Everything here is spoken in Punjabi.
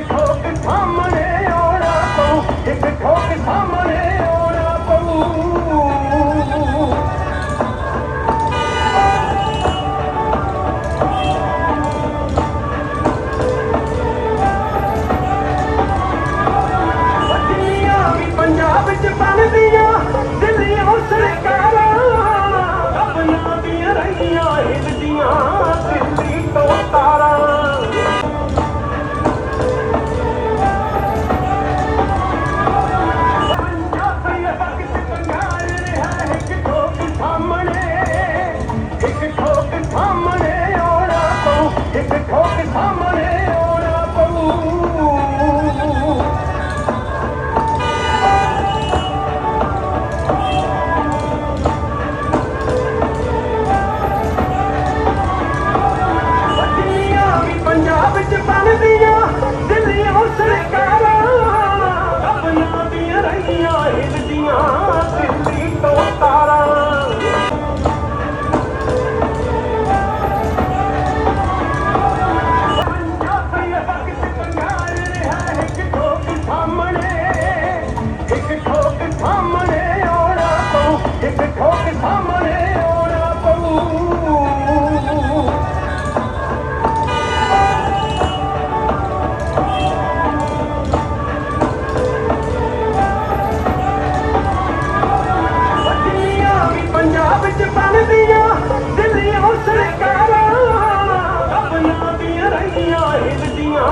ਠੋਕ ਸਾਹਮਣੇ ਆਉਣਾ ਪਊ ਇੱਕ ਠੋਕ ਸਾਹਮਣੇ It's a ਲੋਕ ਸਾਹਮਣੇ ਆਉਣਾ ਪਊ। ਵੱਡੀਆਂ ਵੀ ਪੰਜਾਬ ਵਿੱਚ ਬਣਦੀਆਂ ਦਿੱਲੀ ਸਰਕਾਰਾਂ, ਆਪਣਾ ਦੀਆਂ ਰਹੀਆਂ ਹਿੱਲਦੀਆਂ